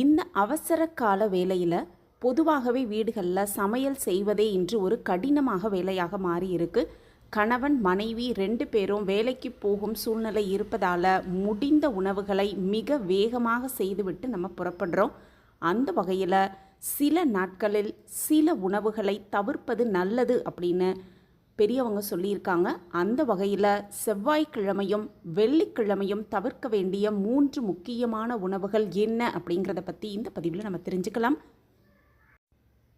இந்த அவசர கால வேலையில் பொதுவாகவே வீடுகளில் சமையல் செய்வதே இன்று ஒரு கடினமாக வேலையாக மாறி இருக்கு கணவன் மனைவி ரெண்டு பேரும் வேலைக்கு போகும் சூழ்நிலை இருப்பதால் முடிந்த உணவுகளை மிக வேகமாக செய்துவிட்டு நம்ம புறப்படுறோம். அந்த வகையில் சில நாட்களில் சில உணவுகளை தவிர்ப்பது நல்லது அப்படின்னு பெரியவங்க சொல்லியிருக்காங்க. அந்த வகையில் செவ்வாய்க்கிழமையும் வெள்ளிக்கிழமையும் தவிர்க்க வேண்டிய மூன்று முக்கியமான உணவுகள் என்ன அப்படிங்கிறத பற்றி இந்த பதிவில் நம்ம தெரிஞ்சுக்கலாம்.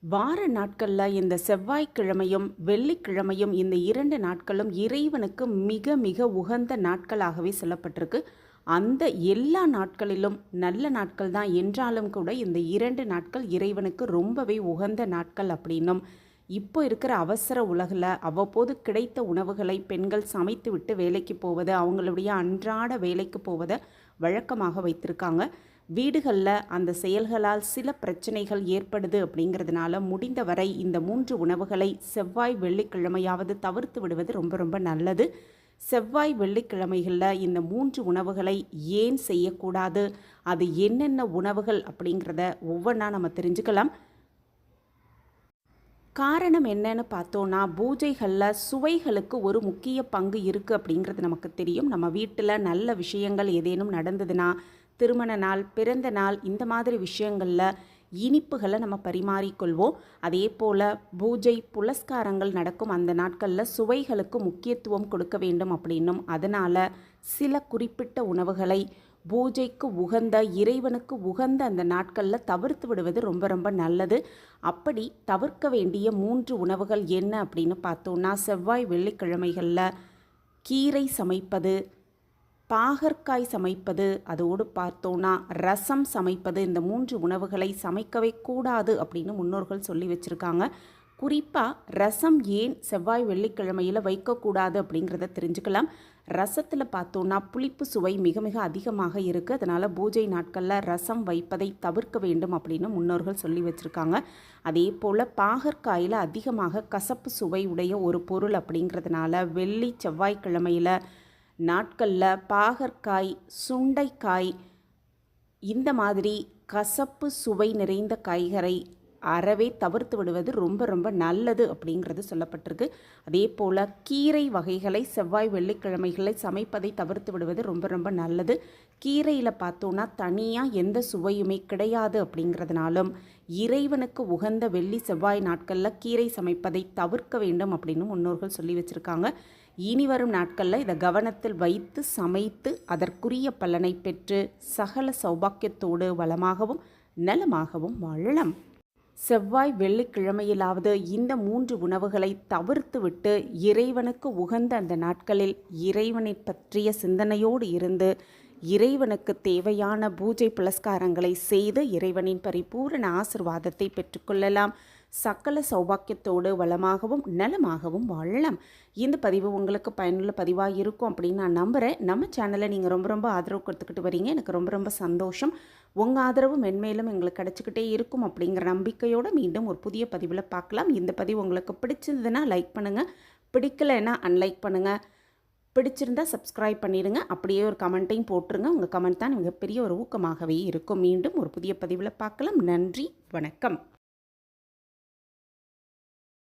வார நாட்களில் இந்த செவ்வாய்க்கிழமையும் வெள்ளிக்கிழமையும் இந்த இரண்டு நாட்களும் இறைவனுக்கு மிக மிக உகந்த நாட்களாகவே சொல்லப்பட்டிருக்கு. அந்த எல்லா நாட்களிலும் நல்ல நாட்கள் தான் என்றாலும் கூட இந்த இரண்டு நாட்கள் இறைவனுக்கு ரொம்பவே உகந்த நாட்கள் அப்படின்னும் இப்போ இருக்கிற அவசர உலகில் அவ்வப்போது கிடைத்த உணவுகளை பெண்கள் சமைத்து விட்டு வேலைக்கு போவது அவங்களுடைய அன்றாட வேலைக்கு போவதை வழக்கமாக வைத்திருக்காங்க. வீடுகளில் அந்த செயல்களால் சில பிரச்சனைகள் ஏற்படுது அப்படிங்கிறதுனால முடிந்தவரை இந்த மூன்று உணவுகளை செவ்வாய் வெள்ளிக்கிழமையாவது தவிர்த்து விடுவது ரொம்ப ரொம்ப நல்லது. செவ்வாய் வெள்ளிக்கிழமைகளில் இந்த மூன்று உணவுகளை ஏன் செய்யக்கூடாது? அது என்னென்ன உணவுகள் அப்படிங்கிறத ஒவ்வொன்றா நம்ம தெரிஞ்சுக்கலாம். காரணம் என்னன்னு பார்த்தோன்னா பூஜைகளில் சுவைகளுக்கு ஒரு முக்கிய பங்கு இருக்குது அப்படிங்கிறது நமக்கு தெரியும். நம்ம வீட்டில் நல்ல விஷயங்கள் ஏதேனும் நடந்ததுன்னா திருமண நாள் பிறந்த நாள் இந்த மாதிரி விஷயங்களில் இனிப்புகளை நம்ம பரிமாறிக்கொள்வோம். அதே போல் பூஜை புலஸ்காரங்கள் நடக்கும் அந்த நாட்களில் சுவைகளுக்கு முக்கியத்துவம் கொடுக்க வேண்டும் அப்படின்னும் அதனால் சில குறிப்பிட்ட உணவுகளை பூஜைக்கு உகந்த இறைவனுக்கு உகந்த அந்த நாட்களில் தவிர்த்து விடுவது ரொம்ப ரொம்ப நல்லது. அப்படி தவிர்க்க வேண்டிய மூன்று உணவுகள் என்ன அப்படின்னு பார்த்தோன்னா செவ்வாய் வெள்ளிக்கிழமைகளில் கீரை சமைப்பது பாகற்காய் சமைப்பது அதோடு பார்த்தோன்னா ரசம் சமைப்பது இந்த மூன்று உணவுகளை சமைக்கவே கூடாது அப்படின்னு முன்னோர்கள் சொல்லி வச்சுருக்காங்க. குறிப்பாக ரசம் ஏன் செவ்வாய் வெள்ளிக்கிழமையில் வைக்கக்கூடாது அப்படிங்கிறத தெரிஞ்சுக்கலாம். ரசத்தில் பார்த்தோன்னா புளிப்பு சுவை மிக மிக அதிகமாக இருக்குது அதனால் பூஜை நாட்களில் ரசம் வைப்பதை தவிர்க்க வேண்டும் அப்படின்னு முன்னோர்கள் சொல்லி வச்சுருக்காங்க. அதே போல் பாகற்காயில் அதிகமாக கசப்பு சுவை உடைய ஒரு பொருள் அப்படிங்கிறதுனால வெள்ளி செவ்வாய்க்கிழமையில் நாட்களில் பாகற்காய் சுண்டைக்காய் இந்த மாதிரி கசப்பு சுவை நிறைந்த காய்கறி அறவே தவிர்த்து விடுவது ரொம்ப ரொம்ப நல்லது அப்படிங்கிறது சொல்லப்பட்டிருக்கு. அதே போல் கீரை வகைகளை செவ்வாய் வெள்ளிக்கிழமைகளை சமைப்பதை தவிர்த்து விடுவது ரொம்ப ரொம்ப நல்லது. கீரையில் பார்த்தோன்னா தனியாக எந்த சுவையுமே கிடையாது அப்படிங்கிறதுனாலும் இறைவனுக்கு உகந்த வெள்ளி செவ்வாய் நாட்களில் கீரை சமைப்பதை தவிர்க்க வேண்டும் அப்படின்னு முன்னோர்கள் சொல்லி வச்சுருக்காங்க. இனி வரும் நாட்களில் இதை கவனத்தில் வைத்து சமைத்து அதற்குரிய பலனை பெற்று சகல சௌபாக்கியத்தோடு வளமாகவும் நலமாகவும் வாழலாம். செவ்வாய் வெள்ளிக்கிழமையிலாவது இந்த மூன்று உணவுகளை தவிர்த்துவிட்டு இறைவனுக்கு உகந்த அந்த நாட்களில் இறைவனை பற்றிய சிந்தனையோடு இருந்து இறைவனுக்கு தேவையான பூஜை புலஸ்காரங்களை செய்து இறைவனின் பரிபூரண ஆசிர்வாதத்தை பெற்றுக்கொள்ளலாம் சக்கல சௌபாக்கியத்தோடு வளமாகவும் நலமாகவும் வாழலாம். இந்த பதிவு உங்களுக்கு பயனுள்ள பதிவாக இருக்கும் அப்படின்னு நான் நம்புகிறேன் நம்ம சேனலை நீங்கள் ரொம்ப ரொம்ப ஆதரவு கொடுத்துக்கிட்டு வரீங்க. எனக்கு ரொம்ப ரொம்ப சந்தோஷம். உங்கள் ஆதரவு மென்மேலும் எங்களுக்கு கிடச்சிக்கிட்டே இருக்கும் அப்படிங்கிற நம்பிக்கையோடு மீண்டும் ஒரு புதிய பதிவில் பார்க்கலாம். இந்த பதிவு உங்களுக்கு பிடிச்சிருந்ததுன்னா லைக் பண்ணுங்கள் பிடிக்கலைன்னா அன்லைக் பண்ணுங்கள் பிடிச்சிருந்தால் சப்ஸ்கிரைப் பண்ணிடுங்க. அப்படியே ஒரு கமெண்ட்டையும் போட்டுருங்க. உங்கள் கமெண்ட் தான் மிகப்பெரிய ஒரு ஊக்கமாகவே இருக்கும். மீண்டும் ஒரு புதிய பதிவில் பார்க்கலாம். நன்றி. வணக்கம்.